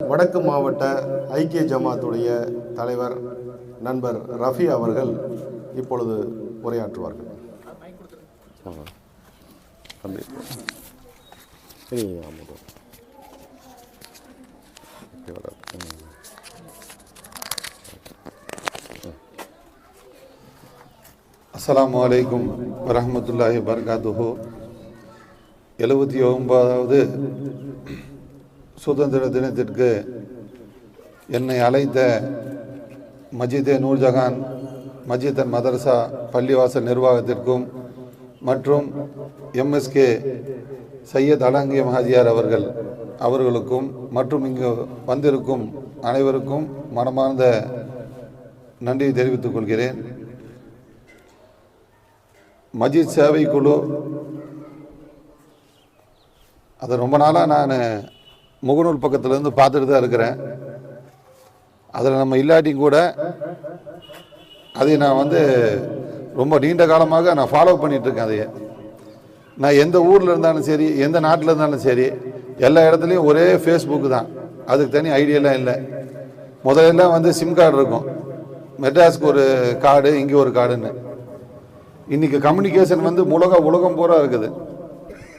வடக்கு மாவட்ட ஐக்கிய ஜமாத்துடைய தலைவர் நண்பர் ரஃபி அவர்கள் இப்பொழுது உரையாற்றுவார்கள். அஸ்லாம் வலைக்கும் வரமத்துல்லாஹி பர்காதுஹோ எழுபத்தி ஒன்பதாவது சுதந்திர தினத்திற்கு என்னை அழைத்த மஜிதே நூர்ஜஹான் மஜிதன் மதரசா பள்ளிவாசல் நிர்வாகத்திற்கும் மற்றும் எம்எஸ்கே சையத் அலங்கிய மஹாஜியார் அவர்கள் அவர்களுக்கும் மற்றும் இங்கு வந்திருக்கும் அனைவருக்கும் மனமார்ந்த நன்றியை தெரிவித்துக் கொள்கிறேன். மஜித் சேவை குழு அதை ரொம்ப நாளாக நான் முகநூல் பக்கத்துலேருந்து பார்த்துட்டு தான் இருக்கிறேன். அதில் நம்ம இல்லாட்டியும் கூட அதை நான் வந்து ரொம்ப நீண்ட காலமாக நான் ஃபாலோ பண்ணிகிட்ருக்கேன் அதையே. நான் எந்த ஊரில் இருந்தாலும் சரி எந்த நாட்டில் இருந்தாலும் சரி எல்லா இடத்துலையும் ஒரே ஃபேஸ்புக்கு தான். அதுக்கு தனி ஐடியெல்லாம் இல்லை. முதல்ல வந்து சிம் கார்டு இருக்கும். மெட்ராஸ்க்கு ஒரு கார்டு இங்கே ஒரு கார்டுன்னு. இன்றைக்கி கம்யூனிகேஷன் வந்து உலக உலகம் பூரா இருக்குது.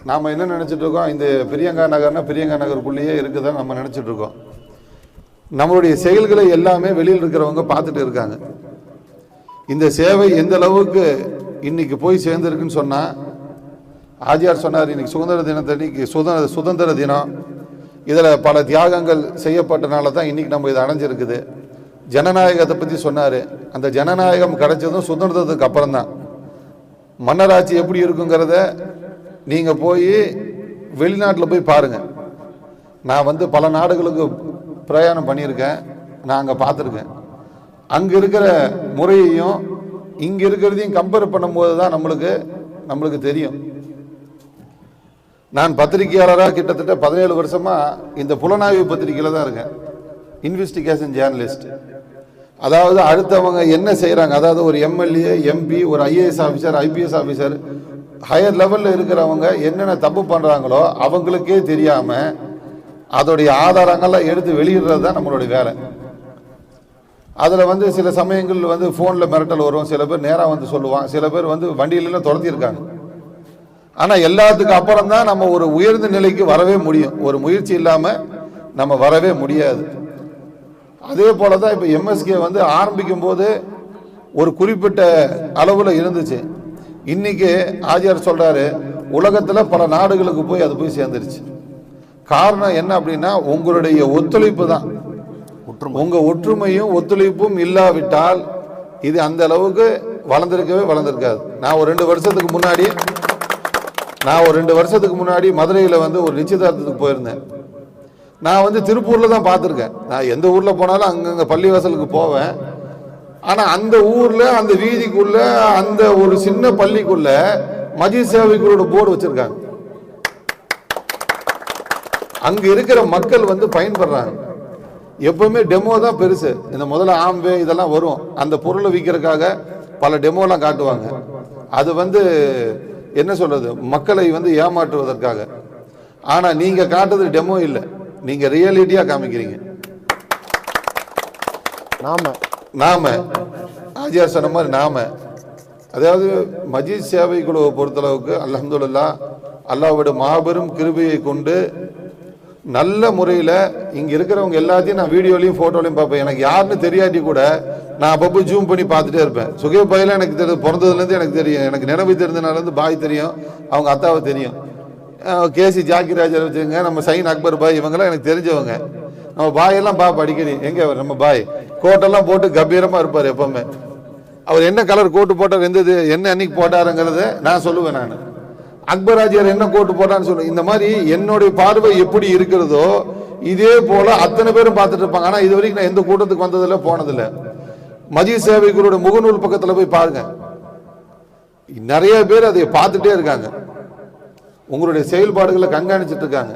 நாம் என்ன நினச்சிட்டு இருக்கோம்? இந்த பிரியங்கா நகர்னா பிரியங்கா நகருக்குள்ளேயே இருக்குதான் நம்ம நினச்சிட்டு இருக்கோம். நம்மளுடைய செயல்களை எல்லாமே வெளியில் இருக்கிறவங்க பார்த்துட்டு இருக்காங்க. இந்த சேவை எந்த அளவுக்கு இன்னைக்கு போய் சேர்ந்துருக்குன்னு சொன்னால் ஆஜியார் சொன்னார் இன்னைக்கு சுதந்திர தினத்தன்னைக்கு சுதந்திர சுதந்திர தினம். இதில் பல தியாகங்கள் செய்யப்பட்டனால தான் இன்னைக்கு நம்ம இதை அடைஞ்சிருக்குது. ஜனநாயகத்தை பற்றி சொன்னார். அந்த ஜனநாயகம் கிடைச்சதும் சுதந்திரத்துக்கு அப்புறம் தான் மன்னராட்சி எப்படி இருக்குங்கிறத நீங்கள் போய் வெளிநாட்டில் போய் பாருங்கள் நான் வந்து பல நாடுகளுக்கு பிரயாணம் பண்ணியிருக்கேன். நான் அங்கே பார்த்துருக்கேன். அங்கே இருக்கிற முறையையும் இங்கே இருக்கிறதையும் கம்பேர் பண்ணும்போது தான் நம்மளுக்கு நம்மளுக்கு தெரியும். நான் பத்திரிகையாளராக கிட்டத்தட்ட பதினேழு வருஷமாக இந்த புலனாய்வு பத்திரிகையில் தான் இருக்கேன். இன்வெஸ்டிகேஷன் ஜேர்னலிஸ்ட் அதாவது அடுத்தவங்க என்ன செய்கிறாங்க அதாவது ஒரு எம்எல்ஏ எம்பி ஒரு IAS officer IPS officer higher லெவலில் இருக்கிறவங்க என்னென்ன தப்பு பண்ணுறாங்களோ அவங்களுக்கே தெரியாமல் அதோடைய ஆதாரங்கள்லாம் எடுத்து வெளியிடுறது தான் நம்மளுடைய வேலை. அதில் வந்து சில சமயங்கள் வந்து ஃபோனில் மிரட்டல் வரும். சில பேர் நேராக வந்து சொல்லுவான் சில பேர் வந்து வண்டியிலலாம் துரத்தியிருக்காங்க. ஆனால் எல்லாத்துக்கு அப்புறம் தான் நம்ம ஒரு உயர்ந்த நிலைக்கு வரவே முடியும். ஒரு முயற்சி இல்லாமல் நம்ம வரவே முடியாது. அதே போல தான் இப்போ எம்எஸ்கே வந்து ஆரம்பிக்கும் போது ஒரு குறிப்பிட்ட அளவில் இருந்துச்சு. இன்னைக்கு ஆஜியார் சொல்றாரு உலகத்தில் பல நாடுகளுக்கு போய் அது போய் சேர்ந்துருச்சு. காரணம் என்ன அப்படின்னா உங்களுடைய ஒத்துழைப்பு தான். உங்க ஒற்றுமையும் ஒத்துழைப்பும் இல்லாவிட்டால் இது அந்த அளவுக்கு வளர்ந்திருக்கவே வளர்ந்திருக்காது. நான் ஒரு ரெண்டு வருஷத்துக்கு முன்னாடி நான் ஒரு ரெண்டு வருஷத்துக்கு முன்னாடி மதுரையில் வந்து ஒரு நிச்சயதார்த்தத்துக்கு போயிருந்தேன். நான் வந்து திருப்பூரில் தான் பார்த்துருக்கேன். நான் எந்த ஊரில் போனாலும் அங்கங்கே பள்ளிவாசலுக்கு போவேன். ஆனால் அந்த ஊரில் அந்த வீதிக்குள்ள அந்த ஒரு சின்ன பள்ளிக்குள்ள மதிய சேவைகளோட போர்டு வச்சிருக்காங்க. அங்கே இருக்கிற மக்கள் வந்து பயன்படுறாங்க. எப்பவுமே டெமோ தான் பெருசு. இந்த முதல்ல ஆம்வே இதெல்லாம் வரும். அந்த பொருளை விற்கிறதுக்காக பல டெமோலாம் காட்டுவாங்க. அது வந்து என்ன சொல்றது? மக்களை வந்து ஏமாற்றுவதற்காக. ஆனால் நீங்கள் காட்டுறது டெமோ இல்லை. நீங்கள் ரியாலிட்டியாக காமிக்கிறீங்க. நாம நாம. ஆஜியார் சொன்ன மாதிரி நாம. அதாவது மஜித் சேவை குழுவை பொறுத்தளவுக்கு அலமதுல்லா அல்லாவோட மாபெரும் கிருபையை கொண்டு நல்ல முறையில் இங்கே இருக்கிறவங்க எல்லாத்தையும் நான் வீடியோலையும் ஃபோட்டோலையும் பார்ப்பேன். எனக்கு யாருன்னு தெரியாட்டி கூட நான் அப்பப்போ ஜூம் பண்ணி பார்த்துட்டே இருப்பேன். சுகே பையில எனக்கு தெரியும் பிறந்ததுலேருந்து எனக்கு தெரியும். எனக்கு நினைவு தெரிஞ்சனாலேருந்து பாய் தெரியும் அவங்க அத்தாவை தெரியும். கேசி ஜாக்கிராஜர் வச்சுங்க நம்ம சைன் அக்பர் பாய் இவங்கெல்லாம் எனக்கு தெரிஞ்சவங்க. நம்ம பாயெல்லாம் பா அடிக்கடி எங்கே அவர்? நம்ம பாய். கோட்டெல்லாம் போட்டு கம்பீரமாக இருப்பார் எப்பவுமே. அவர் என்ன கலர் கோட்டு போட்டார் எந்த இது என்ன அன்னைக்கு போட்டாருங்கிறத நான் சொல்லுவேன் நான். அக்பர் ஆஜியார் என்ன கோட்டு போட்டான்னு சொல்லு. இந்த மாதிரி என்னுடைய பார்வை எப்படி இருக்கிறதோ இதே போல அத்தனை பேரும் பார்த்துட்டு இருப்பாங்க. ஆனா இது வரைக்கும் நான் எந்த கூட்டத்துக்கு வந்ததில்லை போனதில்ல. மதிய சேவைகளோட முகநூல் பக்கத்தில் போய் பாருங்க. நிறைய பேர் அதை பார்த்துட்டே இருக்காங்க. உங்களுடைய செயல்பாடுகளை கண்காணிச்சிட்டு இருக்காங்க.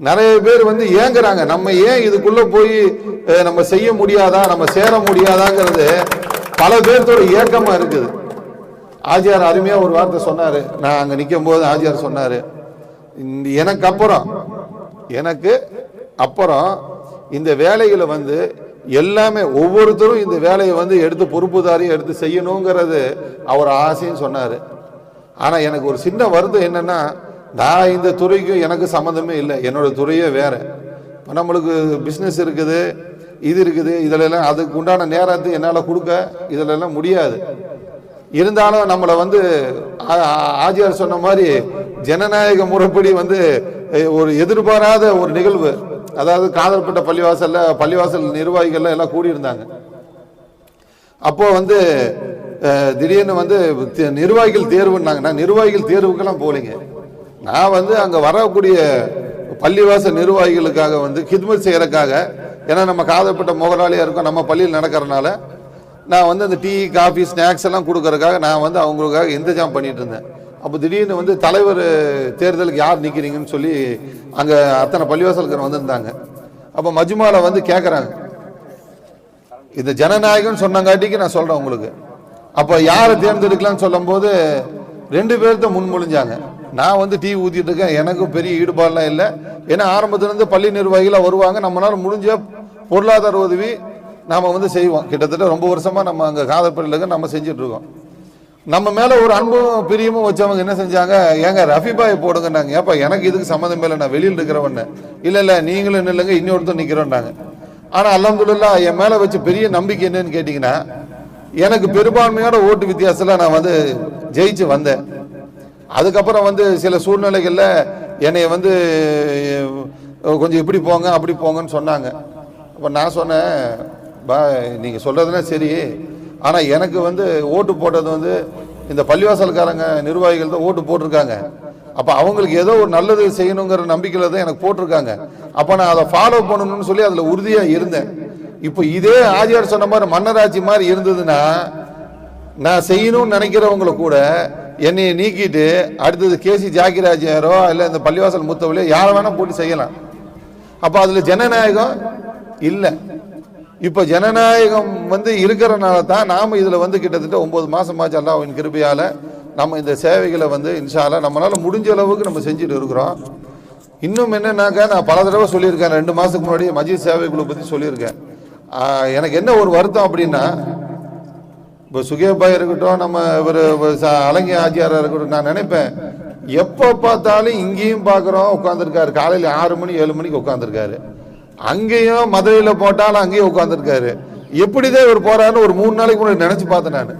நிறைய பேர் வந்து ஏங்குறாங்க. நம்ம ஏன் இதுக்குள்ள போய் நம்ம செய்ய முடியாதா நம்ம சேர முடியாதாங்கிறது பல பேர்த்தோட ஏக்கமா இருக்குது. ஆஜியார் அருமையா ஒரு வார்த்தை சொன்னாரு. நான் அங்க நிற்கும் போது ஆஜியார் சொன்னாரு இந்த எனக்கு அப்புறம் எனக்கு அப்புறம் இந்த வேலைகளை வந்து எல்லாமே ஒவ்வொருத்தரும் இந்த வேலையை வந்து எடுத்து பொறுப்புதாரியும் எடுத்து செய்யணுங்கிறது அவர் ஆசையும் சொன்னார். ஆனால் எனக்கு ஒரு சின்ன வருத்தம் என்னன்னா நான் இந்த துறைக்கும் எனக்கு சம்மந்தமே இல்லை. என்னோட துறையே வேறு. இப்போ நம்மளுக்கு பிஸ்னஸ் இருக்குது இது இருக்குது இதிலெல்லாம் அதுக்கு உண்டான நேரத்தை என்னால் கொடுக்க இதிலெல்லாம் முடியாது. இருந்தாலும் நம்மளை வந்து ஆ- ஆஜியார் சொன்ன மாதிரி ஜனநாயக முறைப்படி வந்து ஒரு எதிர்பாராத ஒரு நிகழ்வு. அதாவது காதல்பட்ட பள்ளிவாசலில் பள்ளிவாசல் நிர்வாகிகள்லாம் எல்லாம் கூடியிருந்தாங்க. அப்போ வந்து திடீர்னு வந்து நிர்வாகிகள் தேர்வுன்னாங்க நான் நிர்வாகிகள் தேர்வுக்கெல்லாம் போகலைங்க. நான் வந்து அங்கே வரக்கூடிய பள்ளிவாசல் நிர்வாகிகளுக்காக வந்து கித்மத் செய்கிறக்காக ஏன்னா நம்ம காதல்பட்ட முகலாளியாக இருக்கோம் நம்ம பள்ளியில் நடக்கிறனால நான் வந்து அந்த டீ காஃபி ஸ்நாக்ஸ் எல்லாம் கொடுக்கறதுக்காக நான் வந்து அவங்களுக்காக இந்தஜாம் பண்ணிட்டு இருந்தேன். அப்போ திடீர்னு வந்து தலைவர் தேர்தலுக்கு யார் நிற்கிறீங்கன்னு சொல்லி அங்கே அத்தனை பள்ளிவாசலுக்கு வந்திருந்தாங்க. அப்போ மஜ்மால வந்து கேட்குறாங்க இந்த ஜனநாயகம்னு சொன்னங்காட்டிக்கு நான் சொல்கிறேன் உங்களுக்கு. அப்போ யாரை தேர்ந்தெடுக்கலாம்னு சொல்லும்போது ரெண்டு பேர்த்த முன்மொழிஞ்சாங்க. நான் வந்து டீ ஊற்றிட்டு இருக்கேன். எனக்கும் பெரிய ஈடுபாடெலாம் இல்லை. ஏன்னா ஆரம்பத்துலேருந்து பள்ளி நிர்வாகிகளாக வருவாங்க. நம்மளால் முடிஞ்ச பொருளாதார உதவி நாம் வந்து செய்வோம். கிட்டத்தட்ட ரொம்ப வருஷமாக நம்ம அங்கே காதற்பள்ளியில் நம்ம செஞ்சிட்ருக்கோம் நம்ம மேலே ஒரு அன்பும் பிரியமும் வச்சவங்க என்ன செஞ்சாங்க? ஏங்க ரஃபிபாயை போடுங்கன்னாங்க. ஏப்பா எனக்கு இதுக்கு சம்மந்தம் இல்லை. நான் வெளியில் இருக்கிறவன்னு. இல்லை இல்லை நீங்களும் இல்லைங்க இன்னொருத்தர் நிற்கிறோன்னாங்க ஆனால் அல்ஹம்துலில்லா என் மேலே வச்ச பெரிய நம்பிக்கை என்னன்னு கேட்டிங்கன்னா எனக்கு பெரும்பான்மையோட ஓட்டு வித்தியாசத்தில் நான் வந்து ஜெயிச்சு வந்தேன். அதுக்கப்புறம் வந்து சில சூழ்நிலைகளில் என்னை வந்து கொஞ்சம் இப்படி போங்க அப்படி போங்கன்னு சொன்னாங்க. அப்போ நான் சொன்னேன் பா நீங்கள் சொல்கிறதுனா சரி. ஆனால் எனக்கு வந்து ஓட்டு போட்டது வந்து இந்த பள்ளிவாசல்காரங்க நிர்வாகிகள் தான் ஓட்டு போட்டிருக்காங்க. அப்போ அவங்களுக்கு ஏதோ ஒரு நல்லது செய்யணுங்கிற நம்பிக்கையில் தான் எனக்கு போட்டிருக்காங்க. அப்போ நான் அதை ஃபாலோ பண்ணணும்னு சொல்லி அதில் உறுதியாக இருந்தேன். இப்போ இதே ஆதியார் சொன்ன மாதிரி மன்னராட்சி மாதிரி இருந்ததுன்னா நான் செய்யணும்னு நினைக்கிறவங்கள கூட என்னையை நீக்கிட்டு அடுத்தது கேசி ஜாக்கிராஜியாரோ இல்லை இந்த பள்ளிவாசல் மூத்தவளையோ யாரை வேணால் போட்டு செய்யலாம். அப்போ அதில் ஜனநாயகம் இல்லை. இப்போ ஜனநாயகம் வந்து இருக்கிறனால தான் நாம் இதில் வந்து கிட்டத்தட்ட ஒன்பது மாதமாச்சு அல்லாவின் கிருபையால் நம்ம இந்த சேவைகளை வந்து இன்ஷால்லா நம்மளால் முடிஞ்ச அளவுக்கு நம்ம செஞ்சுட்டு இருக்கிறோம். இன்னும் என்னன்னாக்கா நான் பல தடவை சொல்லியிருக்கேன் ரெண்டு மாதத்துக்கு முன்னாடி மஜித் சேவைகளை பற்றி சொல்லியிருக்கேன். எனக்கு என்ன ஒரு வருத்தம் அப்படின்னா இப்போ சுகேபாய் இருக்கட்டும் நம்ம இவர் அலங்கி ஆச்சியாராக இருக்கட்டும் நான் நினைப்பேன் எப்போ பார்த்தாலும் இங்கேயும் பார்க்குறோம் உட்காந்துருக்காரு காலையில் ஆறு மணி ஏழு மணிக்கு உட்காந்துருக்காரு அங்கேயும் மதுரையில் போட்டாலும் அங்கேயும் உட்காந்துருக்காரு எப்படி தான் இவர் போகிறாருன்னு ஒரு மூணு நாளைக்கு முன்னாடி நினச்சி பார்த்தேன் நான்.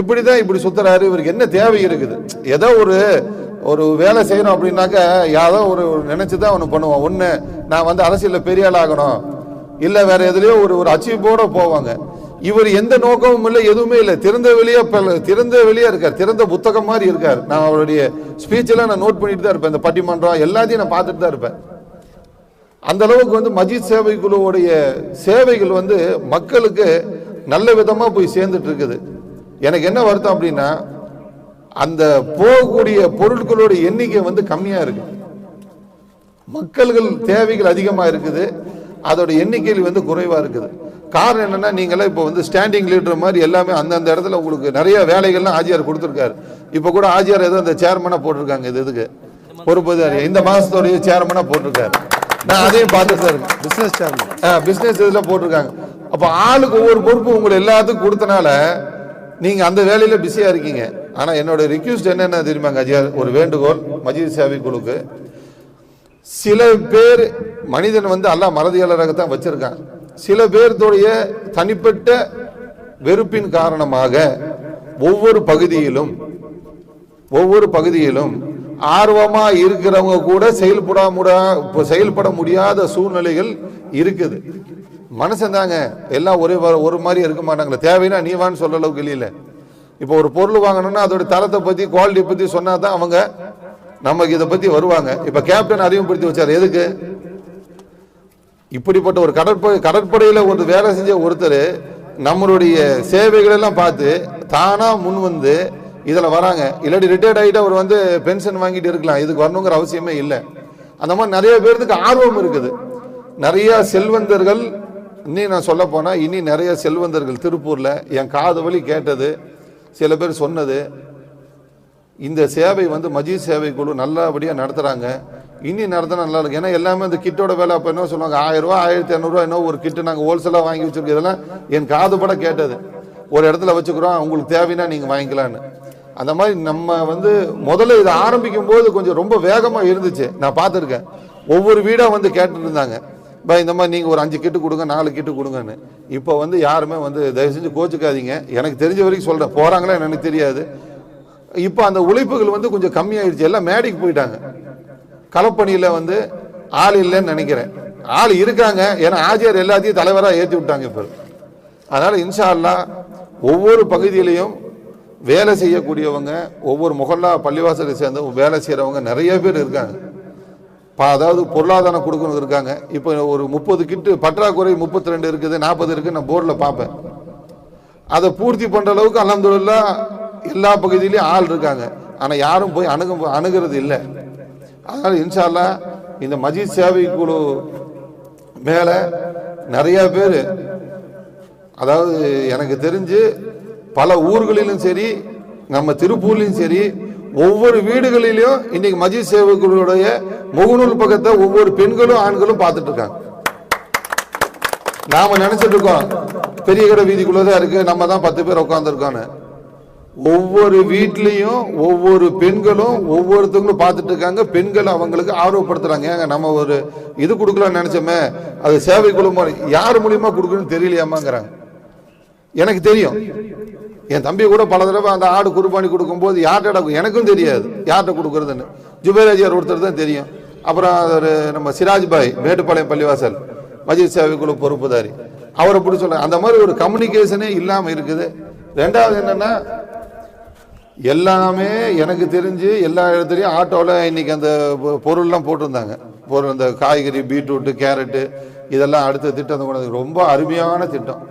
எப்படி தான் இப்படி சுத்துறாரு இவருக்கு என்ன தேவை இருக்குது? ஏதோ ஒரு ஒரு வேலை செய்யணும் அப்படின்னாக்க யாரோ ஒரு நினச்சி தான் ஒன்று பண்ணுவோம். ஒன்று நான் வந்து அரசியலில் பெரிய ஆள் ஆகணும். இல்லை வேறு எதுலேயோ ஒரு ஒரு அச்சீவோட போவாங்க. இவர் எந்த நோக்கமும் இல்லை எதுவுமே இல்லை. திறந்த வெளியே திறந்த வெளியே இருக்கார். திறந்த புத்தகம் மாதிரி இருக்கார். நான் அவருடைய ஸ்பீச்செல்லாம் நான் நோட் பண்ணிட்டு தான் இருப்பேன். இந்த பட்டிமன்றம் எல்லாத்தையும் நான் பார்த்துட்டு தான் இருப்பேன். அந்த அளவுக்கு வந்து மஜித் சேவை குழுவுடைய சேவைகள் வந்து மக்களுக்கு நல்ல விதமாக போய் சேர்ந்துட்டு இருக்குது. எனக்கு என்ன வருத்தம் அப்படின்னா அந்த போகக்கூடிய பொருட்களோட எண்ணிக்கை வந்து கம்மியாக இருக்கு. மக்கள்கள் தேவைகள் அதிகமாக இருக்குது. அதோட எண்ணிக்கையில் வந்து குறைவா இருக்குது. காரணம் என்னன்னா நீங்களாம் இப்போ வந்து ஸ்டாண்டிங் லீடர் மாதிரி எல்லாமே அந்தந்த இடத்துல உங்களுக்கு நிறைய வேலைகள்லாம் ஆஜியார் கொடுத்துருக்காரு. இப்போ கூட ஆஜியார் ஏதோ இந்த சேர்மனா போட்டிருக்காங்க இது இதுக்கு. பொறுப்புதாரி இந்த மாசத்தோடைய சேர்மனா போட்டிருக்காரு. நான் அதையும் பார்த்து சார் பிஸ்னஸ் சேர்மன் பிசினஸ் இதுல போட்டிருக்காங்க. அப்ப ஆளுக்கு ஒவ்வொரு பொறுப்பு உங்களை எல்லாத்துக்கும் கொடுத்தனால நீங்க அந்த வேலையில பிஸியா இருக்கீங்க. ஆனா என்னோட ரிக்வெஸ்ட் என்னென்ன தெரியுமாங்க அஜியார் ஒரு வேண்டுகோள் மஜித் சேவை குழுக்கு. சில பேர் மனிதன் வந்து அல்லாஹ் மறதியாளராகத்தான் வச்சிருக்கான். சில பேர்த்துடைய தனிப்பட்ட வெறுப்பின் காரணமாக ஒவ்வொரு பகுதியிலும் ஒவ்வொரு பகுதியிலும் ஆர்வமா இருக்கிறவங்க கூட செயல்பட முடியா செயல்பட முடியாத சூழ்நிலைகள் இருக்குது. மனுஷன் தாங்க எல்லாம் ஒரே ஒரு மாதிரி இருக்க மாட்டாங்களே. தேவைன்னா நீ வான்னு சொல்ற அளவுக்கு இல்லையில இப்போ ஒரு பொருள் வாங்கணும்னா அதோட தரத்தை பற்றி குவாலிட்டி பற்றி சொன்னால் தான் அவங்க நமக்கு இதை பத்தி வருவாங்க. இப்ப கேப்டன் அறிமுகப்படுத்தி வச்சார். எதுக்கு? இப்படிப்பட்ட ஒரு கடற்படை கடற்படையில ஒரு வேலை செஞ்ச ஒருத்தர் நம்மளுடைய சேவைகளெல்லாம் பார்த்து தானா முன் வந்து இதில் வராங்க. இல்லாட்டி ரிட்டையர்ட் ஆகிட்டு அவர் வந்து பென்ஷன் வாங்கிட்டு இருக்கலாம். இதுக்கு வரணுங்கிற அவசியமே இல்லை. அந்த மாதிரி நிறைய பேர்த்துக்கு ஆர்வம் இருக்குது. நிறைய செல்வந்தர்கள் இன்னும் நான் சொல்ல போனால் இனி நிறைய செல்வந்தர்கள் திருப்பூரில் என் காது வழி கேட்டது சில பேர் சொன்னது இந்த சேவை வந்து மஜித் சேவை குழு நல்லபடியாக நடத்துகிறாங்க இனி நடத்தினா நல்லா இருக்கும். ஏன்னா எல்லாமே இந்த கிட்டோட வேலை அப்போ என்ன சொல்லுவாங்க? ஆயிரம் ரூபா ஆயிரத்தி இரநூறுவா என்ன ஒரு கிட்டு நாங்கள் ஹோல்சேலாக வாங்கி வச்சுருக்கோம். இதெல்லாம் என் காது பட கேட்டது. ஒரு இடத்துல வச்சுக்கிறோம் உங்களுக்கு தேவைன்னா நீங்கள் வாங்கிக்கலான்னு அந்த மாதிரி நம்ம வந்து முதல்ல இதை ஆரம்பிக்கும் போது கொஞ்சம் ரொம்ப வேகமாக இருந்துச்சு. நான் பார்த்துருக்கேன். ஒவ்வொரு வீடாக வந்து கேட்டுட்டு இருந்தாங்க. இந்த மாதிரி நீங்கள் ஒரு அஞ்சு கிட்டு கொடுங்க நாலு கிட்டு கொடுங்கன்னு. இப்போ வந்து யாருமே வந்து தயவு செஞ்சு கோச்சுக்காதீங்க. எனக்கு தெரிஞ்ச வரைக்கும் சொல்கிறேன் போகிறாங்களா எனக்கு தெரியாது. இப்போ அந்த உழைப்புகள் வந்து கொஞ்சம் கம்மியாயிடுச்சு எல்லாம் மேடைக்கு போயிட்டாங்க. களப்பணியில் வந்து ஆள் இல்லைன்னு நினைக்கிறேன். ஆள் இருக்காங்க. ஏன்னா ஆஜியார் எல்லாத்தையும் தலைவராக ஏற்றி விட்டாங்க இப்போ. அதனால் இன்ஷா அல்லா ஒவ்வொரு பகுதியிலையும் வேலை செய்யக்கூடியவங்க ஒவ்வொரு முகல்லா பள்ளிவாசலை சேர்ந்த வேலை செய்கிறவங்க நிறைய பேர் இருக்காங்க. இப்போ அதாவது பொருளாதாரம் கொடுக்கணும் இருக்காங்க. இப்போ ஒரு முப்பது கிட்டு பற்றாக்குறை முப்பத்தி ரெண்டு இருக்குது நாற்பது இருக்குது நான் போர்டில் பார்ப்பேன். அதை பூர்த்தி பண்ணுற அளவுக்கு அலமதுல்லா எல்லா பகுதியிலையும் ஆள் இருக்காங்க. ஆனால் யாரும் போய் அணுக அணுகிறது இல்லை. அதனால் இன்ஷால்லா இந்த மஜித் சேவை குழு மேலே நிறையா பேர் அதாவது எனக்கு தெரிஞ்சு பல ஊர்களிலும் சரி நம்ம திருப்பூர்லையும் சரி ஒவ்வொரு வீடுகளிலும் இன்னைக்கு மஜித் சேவர்களுடைய முகநூல் பக்கத்தை ஒவ்வொரு பெண்களும் ஆண்களும் பார்த்துட்டு இருக்காங்க. நாம நினைச்சிட்டு இருக்கோம். பெரிய கடை வீதிக்குள்ளதான் இருக்கு. நம்ம தான் பத்து பேர் உட்காந்துருக்கோன்னு ஒவ்வொரு வீட்லேயும் ஒவ்வொரு பெண்களும் ஒவ்வொருத்தவங்களும் பார்த்துட்டு இருக்காங்க. பெண்கள் அவங்களுக்கு ஆர்வப்படுத்துகிறாங்க ஏங்க நம்ம ஒரு இது கொடுக்கலாம்னு நினச்சோமே அது சேவை குழுமம் யார் மூலியமாக கொடுக்கணும்னு தெரியலையாமாங்கிறாங்க. எனக்கு தெரியும். என் தம்பி கூட பல தடவை அந்த ஆடு குருபானி கொடுக்கும்போது யார்கிட்ட எனக்கும் தெரியாது யார்கிட்ட கொடுக்குறதுன்னு. ஜுபேராஜியார் ஒருத்தர் தான் தெரியும். அப்புறம் ஒரு நம்ம சிராஜ் பாய் மேட்டுப்பாளையம் பள்ளிவாசல் மஜித் சேவை குழு பொறுப்புதாரி. அவரை பிடிச்ச சொல்ல அந்த மாதிரி ஒரு கம்யூனிகேஷனே இல்லாமல் இருக்குது. ரெண்டாவது என்னென்னா எல்லாமே எனக்கு தெரிஞ்சு எல்லா இடத்துலையும் ஆட்டோவில் இன்னைக்கு அந்த பொ- பொருள்லாம் போட்டிருந்தாங்க. பொருள் இந்த காய்கறி பீட்ரூட்டு கேரட்டு இதெல்லாம் அடுத்த திட்டம் கொண்டு ரொம்ப அருமையான திட்டம்.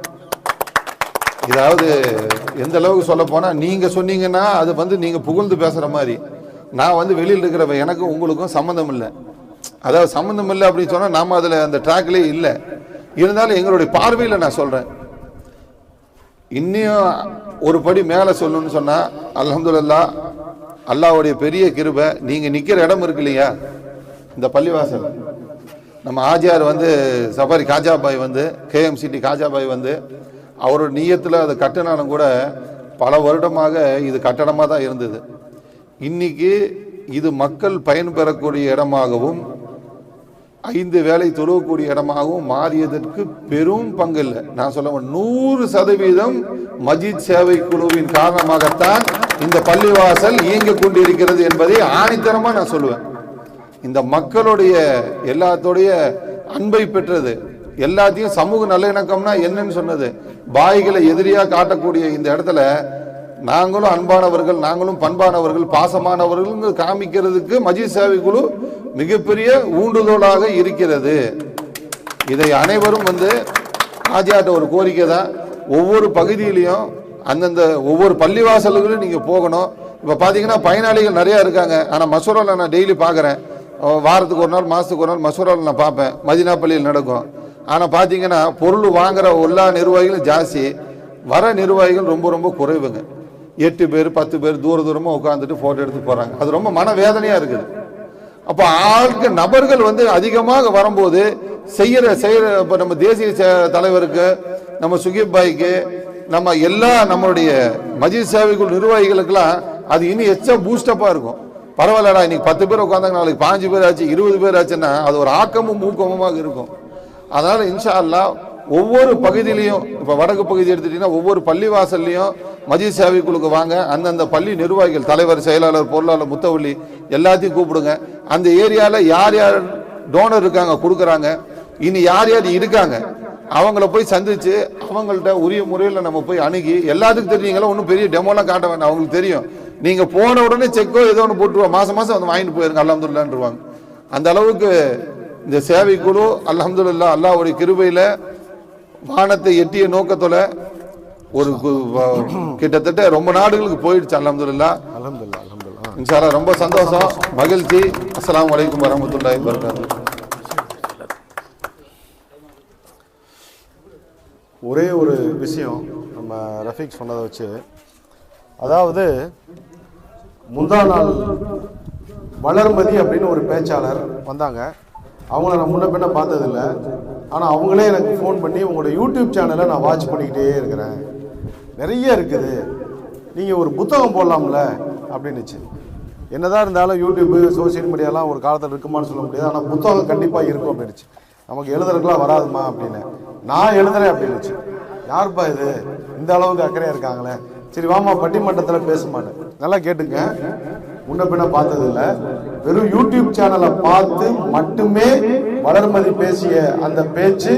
இதாவது எந்த அளவுக்கு சொல்ல போனால் நீங்கள் சொன்னீங்கன்னா அது வந்து நீங்கள் புகழ்ந்து பேசுகிற மாதிரி. நான் வந்து வெளியில் இருக்கிறவன் எனக்கும் உங்களுக்கும் சம்மந்தம் இல்லை. அதாவது சம்மந்தம் இல்லை அப்படின்னு சொன்னால் நாம் அதில் அந்த ட்ராக்லேயே இல்லை. இருந்தாலும் எங்களுடைய பார்வையில் நான் சொல்கிறேன் இன்னும் ஒரு படி மேலே சொல்லணும்னு சொன்னால் அலமதுல்லா அல்லாவுடைய பெரிய கிருபை நீங்கள் நிற்கிற இடம் இருக்கு இல்லையா? இந்த பள்ளிவாசல். நம்ம ஆஜியார் வந்து சஃபாரி காஜாபாய் வந்து கேஎம்சிடி காஜாபாய் வந்து அவரோட நீயத்தில் அதை கட்டினாலும் கூட பல வருடமாக இது கட்டடமாக தான் இருந்தது. இன்னைக்கு இது மக்கள் பயன்பெறக்கூடிய இடமாகவும் ஐந்து வேலை தொழுவக்கூடிய இடமாகவும் மாறியதற்கு பெரும் பங்கு இல்லை. நான் சொல்ல நூறு சதவீதம் மஜித் சேவை குழுவின் காரணமாகத்தான் இந்த பள்ளிவாசல் இயங்கிக் கொண்டிருக்கிறது என்பதை ஆணித்தரமா நான் சொல்லுவேன். இந்த மக்களுடைய எல்லாத்தோடைய அன்பை பெற்றது எல்லாத்தையும் சமூக நல்லிணக்கம்னா என்னன்னு சொன்னது பாய்களை எதிரியா காட்டக்கூடிய இந்த இடத்துல நாங்களும் அன்பானவர்கள் நாங்களும் பண்பானவர்கள் பாசமானவர்கள் காமிக்கிறதுக்கு மஜித் சேவை குழு மிகப்பெரிய ஊண்டுதோலாக இருக்கிறது. இதை அனைவரும் வந்து ஆஜியாட்ட ஒரு கோரிக்கை தான். ஒவ்வொரு பகுதியிலையும் அந்தந்த ஒவ்வொரு பள்ளிவாசல்களும் நீங்கள் போகணும். இப்போ பார்த்தீங்கன்னா பயனாளிகள் நிறையா இருக்காங்க. ஆனால் மசூராவில் நான் டெய்லி பார்க்குறேன் வாரத்துக்கு ஒரு நாள் மாதத்துக்கு ஒரு நாள் மசூராவில் நான் பார்ப்பேன் மதினா பள்ளியில் நடக்கும். ஆனால் பார்த்தீங்கன்னா பொருள் வாங்குகிற எல்லா நிர்வாகிகளும் ஜாஸ்தி. வர நிர்வாகிகள் ரொம்ப ரொம்ப குறைவுங்க. எட்டு பேர் பத்து பேர் தூர தூரமாக உட்காந்துட்டு ஃபோட்டோ எடுத்து போகிறாங்க அது ரொம்ப மனவேதனையா இருக்குது. அப்போ ஆளுக்கு நபர்கள் வந்து அதிகமாக வரும்போது செய்கிற செய்கிற இப்போ நம்ம தேசிய தலைவருக்கு நம்ம சுகீப் பாய்க்கு நம்ம எல்லா நம்மளுடைய மஜித் சேவைக்குள் நிர்வாகிகளுக்கெல்லாம் அது இன்னும் எச்சா பூஸ்டப்பாக இருக்கும். பரவாயில்லடா இன்னைக்கு பத்து பேர் உட்காந்தாங்க நாளைக்கு பாஞ்சு பேர் ஆச்சு இருபது பேர் ஆச்சுன்னா அது ஒரு ஆக்கமும் ஊக்கமுமாக இருக்கும். அதனால் இன்ஷா அல்லா ஒவ்வொரு பகுதியிலையும் இப்போ வடக்கு பகுதி எடுத்துட்டிங்கன்னா ஒவ்வொரு பள்ளிவாசல்லையும் மதிய சேவை குழுக்கு வாங்க அந்தந்த பள்ளி நிர்வாகிகள் தலைவர் செயலாளர் பொருளாளர் முத்தவள்ளி எல்லாத்தையும் கூப்பிடுங்க. அந்த ஏரியாவில் யார் யார் டோனர் இருக்காங்க கொடுக்குறாங்க. இனி யார் யார் இருக்காங்க அவங்கள போய் சந்திச்சு அவங்கள்ட்ட உரிய முறையில் நம்ம போய் அணுகி எல்லாத்துக்கும் தெரியுங்களா ஒன்றும் பெரிய டெமோலாம் காட்ட வேண்டாம் அவங்களுக்கு தெரியும். நீங்கள் போன உடனே செக்கோ ஏதோ ஒன்று போட்டுருவோம் மாதம் மாதம் வந்து வாங்கிட்டு போயிருங்க அல்ஹம்துலில்லாஹ்ன்றவாங்க. அந்த அளவுக்கு இந்த சேவை குழு அல்ஹம்துலில்லாஹ் அல்லாஹ்வுடைய வானத்தை எட்டிய நோக்கத்தில் ஒரு கிட்டத்தட்ட ரொம்ப நாடுகளுக்கு போயிடுச்சு அல்ஹம்துலில்லாஹ் அலமதுல்லா அலமதுல்லா இன்ஷால்லா ரொம்ப சந்தோஷம் மகிழ்ச்சி. அஸ்ஸலாமு அலைக்கும் வரஹ்மத்துல்லாஹி வபரகாத்துஹு. ஒரே ஒரு விஷயம் நம்ம ரஃபீக் சொன்னதை வச்சு. அதாவது முந்தா நாள் வளர்மதி அப்படின்னு ஒரு பேச்சாளர் வந்தாங்க. அவங்கள நான் முன்ன பின்ன பார்த்ததில்ல. ஆனால் அவங்களே எனக்கு ஃபோன் பண்ணி உங்களோட யூடியூப் சேனலை நான் வாட்ச் பண்ணிக்கிட்டே இருக்கிறேன். நிறைய இருக்குது. நீங்கள் ஒரு புத்தகம் போடலாம்ல? அப்படின்னுச்சு. என்னதான் இருந்தாலும் யூடியூப்பு சோஷியல் மீடியாலாம் ஒரு காலத்தில் இருக்குமான்னு சொல்ல முடியாது. ஆனால் புத்தகம் கண்டிப்பாக இருக்கும் அப்படின்னுச்சு. நமக்கு எழுதுறதுக்குலாம் வராதுமா அப்படின்னு. நான் எழுதுறேன் அப்படின்னுச்சு. யாருப்பா இது? இந்த அளவுக்கு அக்கறையாக இருக்காங்களே. சரி வாமா பட்டிமன்றத்தில் பேசுமான்னு நல்லா கேட்டுங்க. முன்ன பின்ன பார்த்ததில்ல. வெறும் யூடியூப் சேனலை பார்த்து மட்டுமே வளர்மதி பேசிய அந்த பேச்சு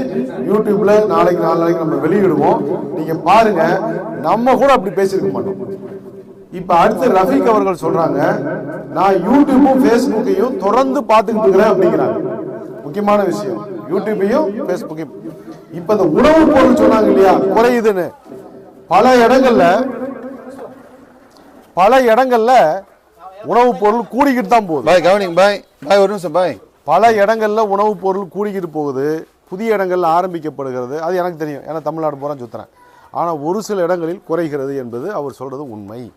யூடியூப்ல நாளைக்கு நாலு நாளைக்கு நம்ம வெளியிடுவோம். நீங்க பாருங்க நம்ம கூட அப்படி பேசியிருக்க மாட்டோம். இப்ப அடுத்து ரஃபீக் அவர்கள் சொல்றாங்க நான் யூடியூப்பும் ஃபேஸ்புக்கையும் தொடர்ந்து பார்த்துக்கிட்டு இருக்கிறேன் அப்படிங்கிறாங்க. முக்கியமான விஷயம் யூடியூப்பையும் ஃபேஸ்புக்கையும் இப்ப இந்த உணவு பொருள் சொன்னாங்க இல்லையா குறையுதுன்னு. பல இடங்கள்ல பல இடங்கள்ல உணவுப் பொருள் கூடிக்கிட்டு தான் போகுது. பாய் கவனிங்க பாய். பாய் ஒரு நிமிஷம் பாய். பல இடங்கள்ல உணவுப் பொருள் கூடிக்கிட்டு போகுது. புதிய இடங்கள்ல ஆரம்பிக்கப்படுகிறது. அது எனக்கு தெரியும். ஏன்னா தமிழ்நாடு பூரா சுத்துறேன். ஆனா ஒரு சில இடங்களில் குறைகிறது என்பது அவர் சொல்றது உண்மை.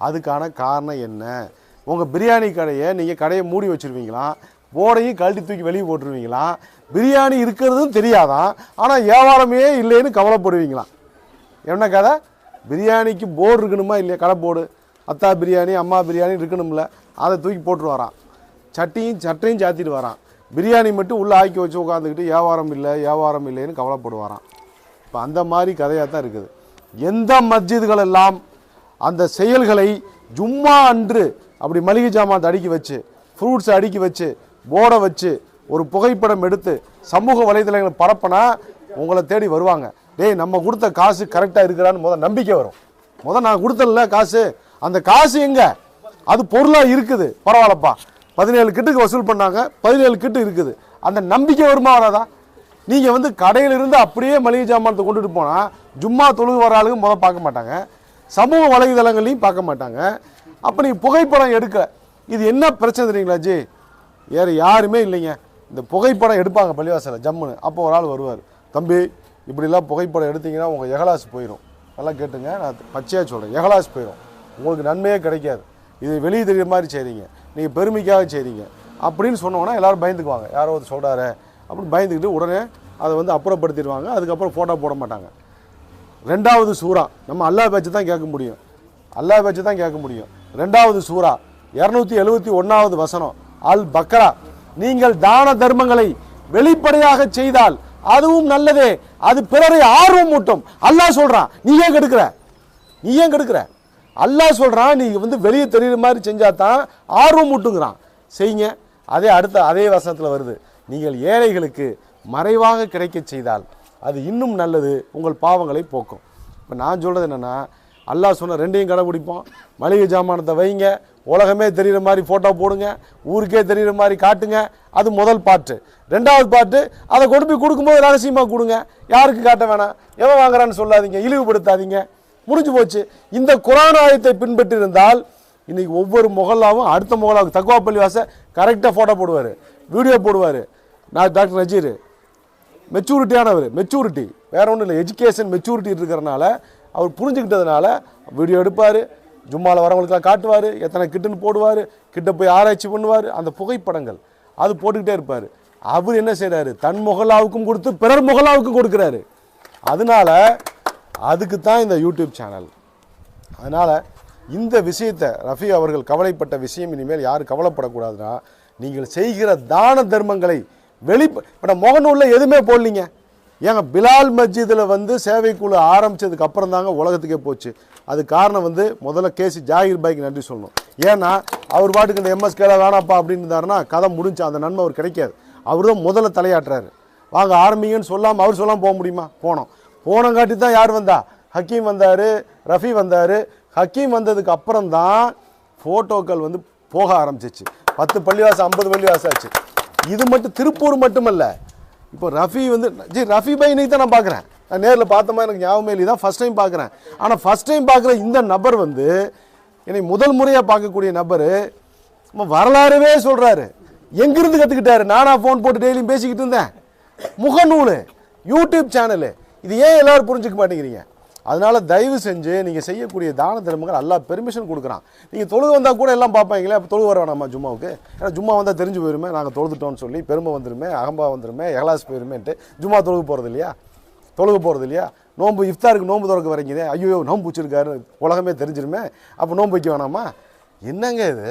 அதுக்கான காரணம் என்ன? உங்க பிரியாணி கடையை நீங்க கடையை மூடி வச்சிருவீங்களா? போர்டையும் கழட்டி தூக்கி வெளியே போட்டுருவீங்களா? பிரியாணி இருக்கிறதும் தெரியாதான் ஆனா வியாபாரமே இல்லைன்னு கவலைப்படுவீங்களா? என்ன கதை? பிரியாணிக்கு போர்டு இருக்கணுமா இல்லையா? கடை போர்டு. அத்தா பிரியாணி அம்மா பிரியாணி இருக்கணும்ல அதை தூக்கி போட்டு வரான் சட்டியும் சட்டையும் சாத்திட்டு வரான் பிரியாணி மட்டும் உள்ளே ஆக்கி வச்சு உட்காந்துக்கிட்டு வியாபாரம் இல்லை வியாபாரம் இல்லைன்னு கவலைப்படுவாராம். இப்போ அந்த மாதிரி கதையாக தான் இருக்குது. எந்த மஸ்ஜிதுகள் எல்லாம் அந்த செயல்களை ஜும்மா அன்று அப்படி மளிகை ஜாமான் அடுக்கி வச்சு ஃப்ரூட்ஸ் அடுக்கி வச்சு போர்டை வச்சு ஒரு புகைப்படம் எடுத்து சமூக வலைதளங்களை பரப்பினா உங்களை தேடி வருவாங்க. டேய் நம்ம கொடுத்த காசு கரெக்டாக இருக்கிறான்னு முத நம்பிக்கை வரும். முத நான் கொடுத்தல காசு அந்த காசு எங்க? அது பொருளாக இருக்குது. பரவாயில்லப்பா. பதினேழு கிட்டுக்கு வசூல் பண்ணாங்க. பதினேழு கிட்டு இருக்குது. அந்த நம்பிக்கை வருமா வராதா? நீங்கள் வந்து கடையிலிருந்து அப்படியே மளிகை ஜாமானத்தை கொண்டுட்டு போனால் ஜும்மா தொழுகு வர ஆளுங்க முதல் பார்க்க மாட்டாங்க. சமூக வலைதளங்களையும் பார்க்க மாட்டாங்க. அப்போ நீ புகைப்படம் எடுக்க இது என்ன பிரச்சனை தெரியுங்களா ஜி? வேறு யாருமே இல்லைங்க. இந்த புகைப்படம் எடுப்பாங்க பள்ளிவாசலில் ஜம்முன்னு. அப்போ ஒரு ஆள் வருவார். தம்பி இப்படிலாம் புகைப்படம் எடுத்தீங்கன்னா உங்கள் எகலாஸ் போயிடும் நல்லா கேட்டுங்க. நான் பச்சையாக சொல்கிறேன் எகலாஸ் போயிடும் உங்களுக்கு நன்மையே கிடைக்காது. இது வெளியே தெரியுற மாதிரி செய்கிறீங்க நீங்கள் பெருமைக்காக செய்கிறீங்க அப்படின்னு சொன்னோன்னா எல்லாரும் பயந்துக்குவாங்க. யாரோ ஒருத்தர் சொல்கிறாரு அப்படின்னு பயந்துக்கிட்டு உடனே அதை வந்து அப்புறப்படுத்திடுவாங்க. அதுக்கப்புறம் ஃபோட்டோ போட மாட்டாங்க. ரெண்டாவது சூறா. நம்ம அல்லாஹ் பேச்சு தான் கேட்க முடியும். அல்லாஹ் பேச்சு தான் கேட்க முடியும். ரெண்டாவது சூறா. இரநூத்தி எழுபத்தி ஒன்றாவது வசனம். அல் பக்ரா நீங்கள் தான தர்மங்களை வெளிப்படையாக செய்தால் அதுவும் நல்லதே. அது பிறரை ஆர்வம் மூட்டும் அல்லாஹ் சொல்கிறான் நீ ஏன் கெடுக்கிற? நீ ஏன் கெடுக்கிற? அல்லாஹ் சொல்கிறான் நீங்கள் வந்து வெளியே தெரியுற மாதிரி செஞ்சால் தான் ஆர்வம் மூட்டுங்கிறான் செய்யுங்க. அதே அடுத்த அதே வசனத்தில் வருது. நீங்கள் ஏழைகளுக்கு மறைவாக கிடைக்க செய்தால் அது இன்னும் நல்லது உங்கள் பாவங்களை போக்கும். இப்போ நான் சொல்கிறது என்னென்னா அல்லாஹ் சொன்ன ரெண்டையும் கடைபிடிப்போம். மளிகை ஜாமானத்தை வைங்க உலகமே தெரிகிற மாதிரி ஃபோட்டோ போடுங்க ஊருக்கே தெரிகிற மாதிரி காட்டுங்க அது முதல் பாட்டு. ரெண்டாவது பாட்டு அதை கொண்டு போய் கொடுக்கும்போது ரகசியமாக கொடுங்க. யாருக்கு காட்ட வேணாம். எவன் வாங்குறான்னு சொல்லாதீங்க இழிவுபடுத்தாதீங்க. முடிஞ்சு போச்சு. இந்த குரான் ஆயத்தை பின்பற்றிருந்தால் இன்னைக்கு ஒவ்வொரு முகல்லாவும் அடுத்த முகலாவுக்கு தக்குவா பள்ளிவாச கரெக்டாக ஃபோட்டோ போடுவார் வீடியோ போடுவார். நான் டாக்டர் நஜீர் மெச்சூரிட்டியானவர் மெச்சூரிட்டி வேற ஒன்றும் இல்லை எஜுகேஷன் மெச்சூரிட்டி இருக்கிறனால அவர் புரிஞ்சுக்கிட்டதுனால வீடியோ எடுப்பார் ஜும்மாவில் வரவங்களுக்குலாம் காட்டுவார் எத்தனை கிட்டுன்னு போடுவார் கிட்ட போய் ஆராய்ச்சி பண்ணுவார் அந்த புகைப்படங்கள் அது போட்டுக்கிட்டே இருப்பார். அவர் என்ன செய்கிறாரு தன் முகலாவுக்கும் கொடுத்து பிறர் முகலாவுக்கும் கொடுக்குறாரு. அதனால அதுக்கு தான் இந்த யூடியூப் சேனல் அதனால் இந்த விஷயத்தை ரஃபி அவர்கள் கவலைப்பட்ட விஷயம் இனிமேல் யாரும் கவலைப்படக்கூடாதுன்னா நீங்கள் செய்கிற தான தர்மங்களை வெளி இப்போ நான் முகநூலில் எதுவுமே போடலீங்க. ஏங்க பிலால் மஸ்ஜிதில் வந்து சேவைக்குழு ஆரம்பித்ததுக்கு அப்புறம் தாங்க உலகத்துக்கே போச்சு. அது காரணம் வந்து முதல்ல கேசி ஜாகிர் பாய்க்கு நன்றி சொல்லணும். ஏன்னா அவர் பாட்டுக்கு இந்த எம்எஸ்கேல வேணாப்பா அப்படின்னு இருந்தாருன்னா கதை முடிஞ்சு அந்த நன்மை அவர் கிடைக்காது. அவர் தான் முதல்ல தலையாட்டுறாரு. வாங்க ஆரம்பிங்கன்னு சொல்லாமல் அவர் சொல்லாமல் போக முடியுமா? போனோம். போனங்காட்டி தான் யார் வந்தா? ஹக்கீம் வந்தார் ரஃபி வந்தார். ஹக்கீம் வந்ததுக்கு அப்புறம் தான் ஃபோட்டோக்கள் வந்து போக ஆரம்பிச்சிச்சு. பத்து பள்ளிவாசம் ஐம்பது பள்ளிவாசம் ஆச்சு. இது மட்டும் திருப்பூர் மட்டுமல்ல. இப்போ ரஃபி வந்து ஜி ரஃபி பை இன்னைக்கு தான் நான் பார்க்குறேன். நான் நேரில் பார்த்தோமா எனக்கு ஞாபகம் இல்லை. தான் ஃபஸ்ட் டைம் பார்க்குறேன். ஆனால் ஃபஸ்ட் டைம் பார்க்குற இந்த நபர் வந்து என்னை முதல் முறையாக பார்க்கக்கூடிய நபர் நம்ம வரலாறவே சொல்கிறாரு எங்கிருந்து கற்றுக்கிட்டாரு நானாக ஃபோன் போட்டு டெய்லியும் பேசிக்கிட்டு இருந்தேன். முகநூல் யூடியூப் சேனலு இது ஏன் எல்லோரும் புரிஞ்சுக்க மாட்டேங்கிறீங்க? அதனால் தயவு செஞ்சு நீங்கள் செய்யக்கூடிய தான தர்மங்கள் நல்லா பெர்மிஷன் கொடுக்குறான். நீங்கள் தொழுது வந்தால் கூட எல்லாம் பார்ப்பாங்களே அப்போ தொழுது வர வேணாமா ஜும்மாவுக்கு? ஏன்னா ஜும்மா வந்தால் தெரிஞ்சு போயிருமே நாங்கள் தொழுதுட்டோம்னு சொல்லி பெருமை வந்துருமே அகம்பா வந்துருமே எகலாஸ் போயிருமேன்ட்டு ஜும்மா தொழுகு போகிறது இல்லையா? தொழுக போகிறது இல்லையா? நோன்பு இஃப்தாருக்கு நோன்பு திறக்க வரீங்க ஐயோ நோன்பு வச்சிருக்காரு உலகமே தெரிஞ்சிருமே அப்போ நோன்பு வைக்க வேணாமா? என்னங்க இது?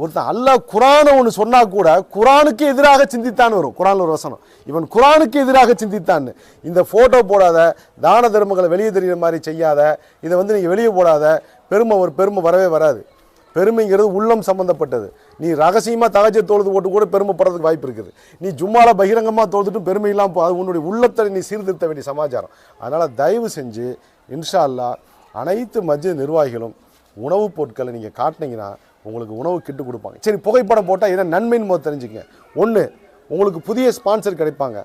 ஒருத்தன் அல்லாஹ் குரானை ஒன்று சொன்னால் கூட குரானுக்கு எதிராக சிந்தித்தான் வரும். குரான் ஒரு வசனம். இவன் குரானுக்கு எதிராக சிந்தித்தான். இந்த ஃபோட்டோ போடாத தான தர்மங்களை வெளியே தெரியுற மாதிரி செய்யாத இதை வந்து நீங்கள் வெளியே போடாத. பெருமை ஒரு பெருமை வரவே வராது. பெருமைங்கிறது உள்ளம் சம்பந்தப்பட்டது. நீ ரகசியமாக தகஜ தோழுது போட்டு கூட பெருமைப்படுறதுக்கு வாய்ப்பு இருக்குது. நீ ஜும்மால பகிரங்கமாக தோழுதுட்டு பெருமை இல்லாமல் போ அது உன்னுடைய உள்ளத்தை நீ சீர்திருத்த வேண்டிய சமாச்சாரம். அதனால் தயவு செஞ்சு இன்ஷா அல்லாஹ் அனைத்து மஜ்ஜ நிர்வாகிகளும் உணவுப் பொருட்களை நீங்கள் காட்டினீங்கன்னா உங்களுக்கு உணவு கிட்டு கொடுப்பாங்க. சரி புகைப்படம் போட்டால் என்ன நன்மைன்னு போது தெரிஞ்சுங்க ஒன்று உங்களுக்கு புதிய ஸ்பான்சர் கிடைப்பாங்க.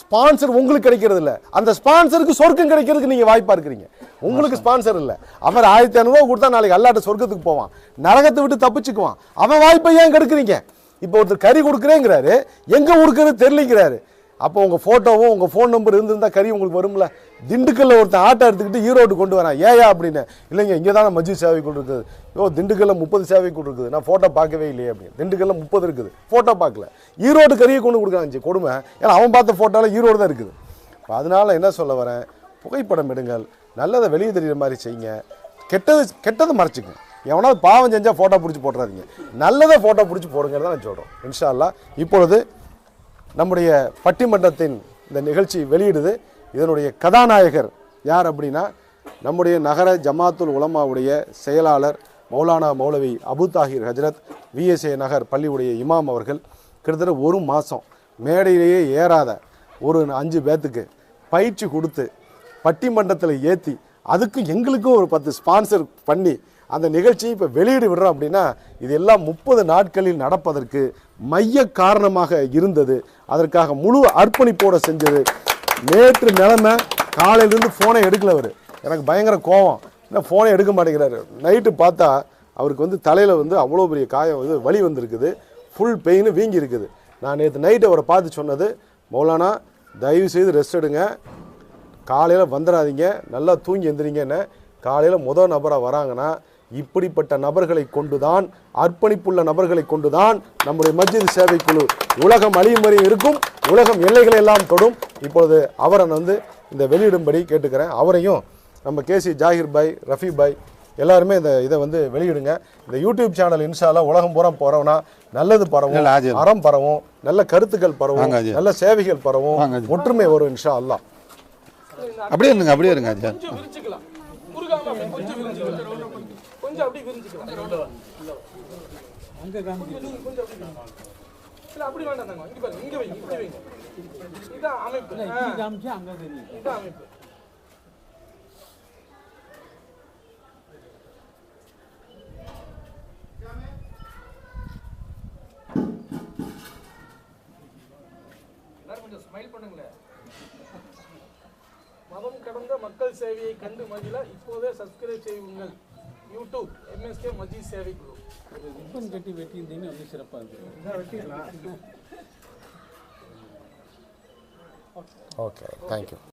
ஸ்பான்சர் உங்களுக்கு கிடைக்கிறது இல்லை அந்த ஸ்பான்சருக்கு சொர்க்கம் கிடைக்கிறதுக்கு நீங்கள் வாய்ப்பாக இருக்கிறீங்க. உங்களுக்கு ஸ்பான்சர் இல்லை. அவர் ஆயிரத்தி ஐநூறுவா கொடுத்தா நாளைக்கு அல்லாட்ட சொர்க்கத்துக்கு போவான். நரகத்தை விட்டு தப்பிச்சுக்குவான். அவன் வாய்ப்பை ஏன் கெடுக்குறீங்க? இப்போ ஒருத்தர் கறி கொடுக்குறேங்கிறாரு. எங்கே கொடுக்குறது தெரியலங்கிறாரு. அப்போ உங்கள் ஃபோட்டோவும் உங்கள் ஃபோன் நம்பர் இருந்திருந்தால் கறி உங்களுக்கு வரும்ல? திண்டுக்கல்ல ஒருத்தன் ஆட்டை எடுத்துக்கிட்டு ஈரோடு கொண்டு வரான். ஏயா அப்படின்னு. இல்லைங்க இங்கே தானே சேவை கூட இருக்குது. ஓ திண்டுக்கல்ல முப்பது சேவைக்குள் இருக்குது. நான் ஃபோட்டோ பார்க்கவே இல்லையே அப்படின்னு. திண்டுக்கல்ல முப்பது இருக்குது. ஃபோட்டோ பார்க்கல. ஈரோடு கறியை கொண்டு கொடுக்குறாங்க கொடுமை. ஏன்னா அவன் பார்த்த ஃபோட்டோவில் ஈரோடு தான் இருக்குது. அப்ப அதனால என்ன சொல்ல வரேன்? புகைப்படம் எடுங்கள். நல்லதை வெளியே தெரிகிற மாதிரி செய்யுங்க. கெட்டது கெட்டதை மறைச்சிக்கங்க. எவனாவது பாவம் செஞ்சால் ஃபோட்டோ பிடிச்சி போட்டுறாதீங்க. நல்லதை ஃபோட்டோ பிடிச்சி போடுங்கிறத நான் சொல்கிறோம் இன்ஷா இப்பொழுது நம்முடைய பட்டிமன்றத்தின் இந்த நிகழ்ச்சி வெளியிடுது. இதனுடைய கதாநாயகர் யார் அப்படின்னா நம்முடைய நகர ஜமாத்துல் உலமாவுடைய செயலாளர் மௌலானா மௌலவி அபு தாஹிர் ஹஜரத் விஎஸ்ஏ நகர் பள்ளியுடைய இமாம் அவர்கள். கிட்டத்தட்ட ஒரு மாதம் மேடையிலேயே ஏறாத ஒரு அஞ்சு பேத்துக்கு பயிற்சி கொடுத்து பட்டிமன்றத்தில் ஏற்றி அதுக்கும் எங்களுக்கும் ஒரு பத்து ஸ்பான்சர் பண்ணி அந்த நிகழ்ச்சியை இப்போ வெளியிட விடுறோம் அப்படின்னா இது எல்லாம் முப்பது நாட்களில் நடப்பதற்கு மைய காரணமாக இருந்தது. அதற்காக முழு அர்ப்பணிப்போடு செஞ்சது நேற்று நிலமை காலையிலேருந்து ஃபோனை எடுக்கல அவர். எனக்கு பயங்கர கோவம். ஏன்னா ஃபோனை எடுக்க மாட்டேங்கிறாரு. நைட்டு பார்த்தா அவருக்கு வந்து தலையில் வந்து அவ்வளோ பெரிய காயம் வந்து வலி வந்திருக்குது. ஃபுல் பெயின் வீங்கி இருக்குது. நான் நேற்று நைட்டு அவரை பார்த்து சொன்னது மௌலானா தயவு செய்து ரெஸ்ட் எடுங்க. காலையில் வந்துடாதீங்க. நல்லா தூங்கி எந்திரிங்கன்னு. காலையில் முதல் நபராக வராங்கன்னா இப்படிப்பட்ட நபர்களை கொண்டுதான் அர்ப்பணிப்புள்ள நபர்களை கொண்டுதான் நம்முடைய மஸ்ஜித் சேவைக்குழு உலகம் அழியும் வரை இருக்கும் உலகம் எல்லைகளை எல்லாம் தொடும். இப்பொழுது அவரை வந்து இந்த வெளியிடும்படி கேட்டுக்கிறேன். அவரையும் நம்ம கேசி ஜாகிர் பாய் ரஃபி பாய் எல்லாருமே இந்த இதை வந்து வெளியிடுங்க. இந்த யூடியூப் சேனல் இன்ஷால்லா உலகம் பூரா போறோம்னா நல்லது பரவும். அறம் பரவும் நல்ல கருத்துக்கள் பரவும். நல்ல சேவைகள் பரவும். ஒற்றுமை வரும் இன்ஷா அல்லாஹ் அப்படியே இருங்க அப்படியே இருங்க கொஞ்சம் அப்படி கொஞ்சம் விரிச்சுக்கலாம் கொஞ்சம் கொஞ்சம் நீங்க கொஞ்சம் அப்படி விரிங்க. இல்ல அப்படி வேண்டாம் தங்கம் இங்க பாருங்க இங்க வைங்க இப்படி வைங்க. இதான் அமைப்பு. ஆ. இதான் அமைப்பு. எல்லாரும் கொஞ்சம் ஸ்மைல் பண்ணுங்களேன் மதம் கடந்த மக்கள் சேவையை கண்டு மகிழ இப்போதே சப்ஸ்கிரைப் செய்யுங்கள். யூடியூப் எம்எஸ்கே மஜி சேவை குழு ரிப்பன் கட்டி வெட்டியிருந்தீங்கன்னா வந்து சிறப்பாக இருந்தது ஓகே தேங்க்யூ